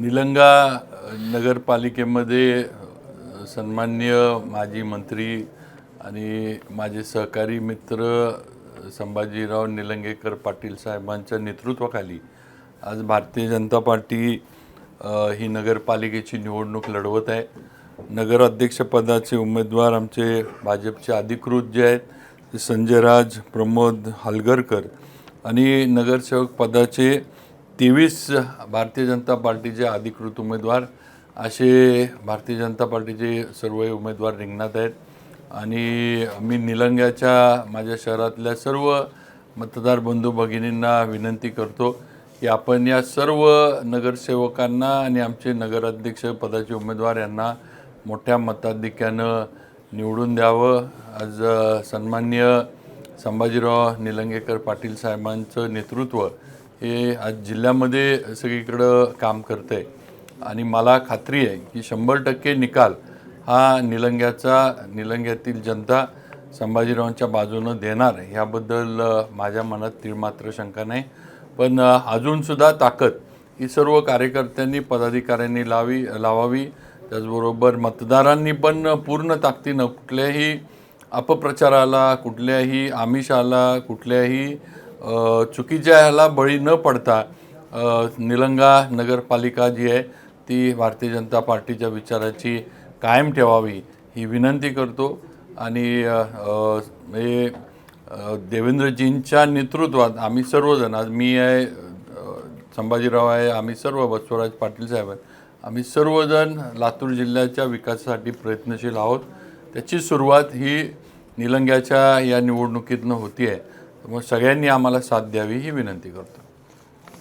निलंगा नगरपालिकेमध्ये सन्मान्य सन्माननीय माजी मंत्री आणि माझे सहकारी मित्र संभाजीराव निलंगेकर पाटील साहेबांच्या नेतृत्वाखाली आज भारतीय जनता पार्टी ही नगरपालिकेची निवडणूक लढवत आहे. नगराध्यक्षपदाचे उमेदवार आमचे भाजपचे अधिकृत जे आहेत ते संजयराज प्रमोद हलगरकर आणि नगरसेवक पदाचे तेवीस भारतीय जनता पार्टीचे अधिकृत उमेदवार असे भारतीय जनता पार्टीचे सर्व उमेदवार रिंगणात आहेत. आणि मी निलंग्याच्या माझ्या शहरातल्या सर्व मतदार बंधू भगिनींना विनंती करतो की आपण या सर्व नगरसेवकांना आणि आमचे नगराध्यक्ष पदाचे उमेदवार यांना मोठ्या मताधिक्यानं निवडून द्यावं. आज अ, सन्माननीय संभाजीराव निलंगेकर पाटील साहेबांचं नेतृत्व हे आज जिल्ह्यामध्ये सगळीकडं काम करतं आहे आणि मला खात्री आहे की शंभर टक्के निकाल हा निलंग्याचा निलंग्यातील जनता संभाजीरावांच्या बाजूनं देणार ह्याबद्दल माझ्या मनात तीळमात्र शंका नाही. पण अजूनसुद्धा ताकद ही सर्व कार्यकर्त्यांनी पदाधिकाऱ्यांनी लावी लावावी. त्याचबरोबर मतदारांनी पण पूर्ण ताकदीनं कुठल्याही अपप्रचाराला कुठल्याही आमिषाला कुठल्याही चुकीच्या ह्याला बळी न पडता निलंगा नगरपालिका जी आहे ती भारतीय जनता पार्टीच्या विचाराची कायम ठेवावी ही विनंती करतो. आणि हे देवेंद्रजींच्या नेतृत्वात आम्ही सर्वजण आज मी आहे संभाजीराव आहे आम्ही सर्व बसवराज पाटील साहेब आहेत आम्ही सर्वजण लातूर जिल्ह्याच्या विकासासाठी प्रयत्नशील आहोत. त्याची सुरुवात ही निलंग्याच्या या निवडणुकीतनं होती आहे त्यामुळे सगळ्यांनी आम्हाला साथ द्यावी ही विनंती करतो.